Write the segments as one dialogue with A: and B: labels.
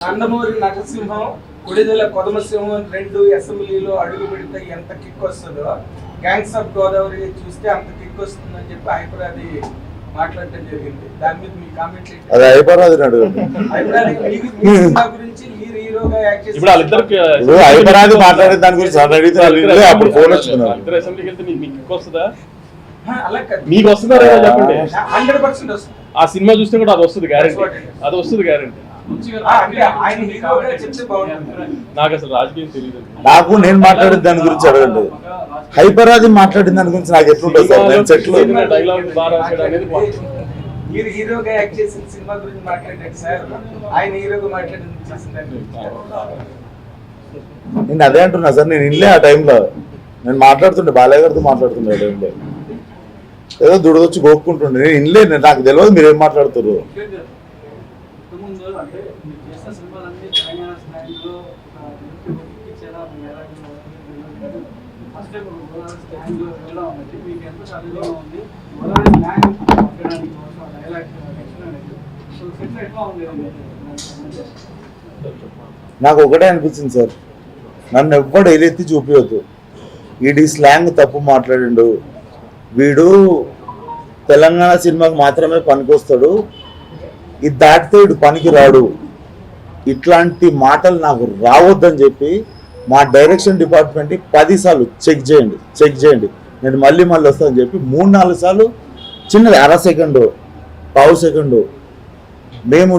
A: నందమూరి నరసింహం కొడిదెల కొదమసింహం రెండు అసెంబ్లీలో అడుగు పెడితే ఎంత కిక్ వస్తుందో గ్యాంగ్స్ ఆఫ్ గోదావరి చూస్తే అంత కిక్ వస్తుందని చెప్పి హైపర్ అది మాట్లాడటం జరిగింది. దాని మీద మీ కామెంట్ ఏంటి?
B: అది అయిపోరాదు అడగండి
A: హైపర్ అది మీకు- మీ సినిమా గురించి మీరు హీరోగా యాక్ట్ చేసి
C: ఇప్పుడు వాళ్ళిద్దరికి
B: ఇప్పుడు అయిపోరాదు మాట్లాడే దాని గురించి నన్ను అడిగితే వాళ్ళు ఇల్లే అప్పుడు ఫోన్ వచ్చింది నాకు.
C: ఇద్దరు అసెంబ్లీకి వెళ్తే మీకు కిక్ వస్తుందా?
A: అలా
C: మీకు వస్తుందా లేదా చెప్పండి?
A: హండ్రెడ్ పర్సెంట్ వస్తుంది.
C: ఆ సినిమా చూస్తే కూడా అది వస్తుంది గ్యారెంటీ అది వస్తుంది గ్యారెంటీ నాకు అసలు రాజకీయం తెలియదు
B: నాకు నేను మాట్లాడిన దాని గురించి అడగండి. హైపరాది మాట్లాడిన దాని గురించి నాకు ఎట్లుంటుంది సార్? నేను సెట్లు
C: డైలాగ్ బాగా రాశాడు అనేది
A: మీరు హీరోగా యాక్ట్ చేసిన సినిమా గురించి మాట్లాడారు సార్. ఆయన హీరోగా మాట్లాడింది చేసిందండి
B: నేను అదే అంటున్నా సార్ నేను ఇల్లే ఆ టైంలో. నేను మాట్లాడుతుండే బాలయ్య గారితో మాట్లాడుతుండే ఆ టైంలో. ఏదో దుడదొచ్చి గోక్కుంటుండే. నేను ఇల్లే నేను నాకు తెలియదు మీరు ఏం మాట్లాడుతారు
D: ముందు అంటే మీరు చేసిన సినిమాలన్నీ తెలంగాణ స్టాండ్లో ఇచ్చేలా ఫస్ట్ టైం గోదావరి స్టాండ్ ఎలా ఉంది? మీకు ఎంత చదువుగా ఉంది? గోదావరి స్లాంగ్ పక్కడానికి కోసం డైలాగ్ సో సెట్ ఎట్లా ఉంది?
B: నాకు ఒకటే అనిపించింది సార్. నన్ను ఎవ్వడు ఎలెత్తి చూపించద్దు వీడి స్లాంగ్ తప్పు మాట్లాడిండు. వీడు తెలంగాణ సినిమాకి మాత్రమే పనికొస్తాడు. ఇది దాటితే పనికి రాడు ఇట్లాంటి మాటలు నాకు రావద్దని చెప్పి మా డైరెక్షన్ డిపార్ట్మెంట్ పదిసార్లు చెక్ చేయండి చెక్ చేయండి. నేను మళ్ళీ మళ్ళీ వస్తానని చెప్పి మూడు నాలుగు సార్లు చిన్నది అర సెకండు పావు సెకండు. మేము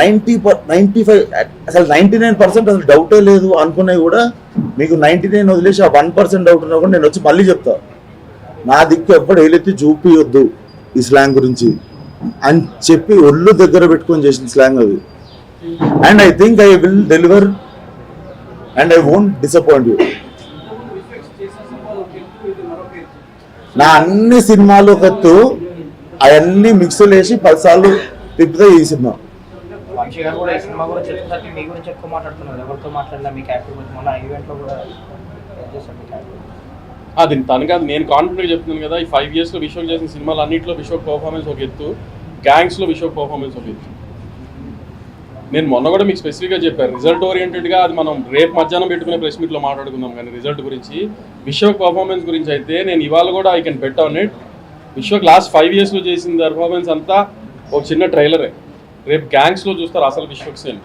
B: నైంటీ పర్ నైంటీ ఫైవ్ అసలు నైంటీ నైన్ పర్సెంట్ అసలు డౌటే లేదు అనుకున్నవి కూడా మీకు నైంటీ నైన్ వదిలేసి ఆ వన్ పర్సెంట్ డౌట్ ఉన్నా కూడా నేను వచ్చి మళ్ళీ చెప్తా. నా దిక్కు ఎప్పుడు ఏలెత్తి చూపియొద్దు ఈ స్లాంగ్ గురించి. అని చెప్పి ఒళ్ళు దగ్గర పెట్టుకొని చేసిన స్లాంగ్ అది. And I think I will deliver and I won't disappoint you నా అన్ని సినిమాలు కత్తు ఎత్తు అవన్నీ మిక్స్లు వేసి పదిసార్లు తిప్పితే ఈ సినిమా.
E: వంశీ గారు కూడా ఈ సినిమా చెప్తున్నట్టు మీ గురించి ఎక్కువ మాట్లాడుతున్నారు. ఎవరితో మాట్లాడినా మీకు మొన్న ఈవెంట్లో కూడా చేశారు
C: అది తను కాదు నేను కాన్ఫిడెంట్గా చెప్తున్నాను కదా ఈ ఫైవ్ ఇయర్స్లో విశ్వక్ చేసిన సినిమాలు అన్నింటిలో విశ్వక్ పర్ఫార్మెన్స్ ఒక ఎత్తు గ్యాంగ్స్లో విశ్వక్ పర్ఫార్మెన్స్ ఒక ఎత్తు. నేను మొన్న కూడా మీకు స్పెసిఫిక్గా చెప్పాను రిజల్ట్ ఓరియంటెడ్గా అది మనం రేపు మధ్యాహ్నం పెట్టుకునే ప్రెస్ మీట్లో మాట్లాడుకుందాం కానీ రిజల్ట్ గురించి. విశ్వక్ పర్ఫార్మెన్స్ గురించి అయితే నేను ఇవాళ కూడా I can bet on it Vishwak last five ఇయర్స్లో చేసిన పర్ఫార్మెన్స్ అంతా ఒక చిన్న ట్రైలరే రేపు గ్యాంగ్స్లో చూస్తారు అసలు విశ్వక్ సేన్.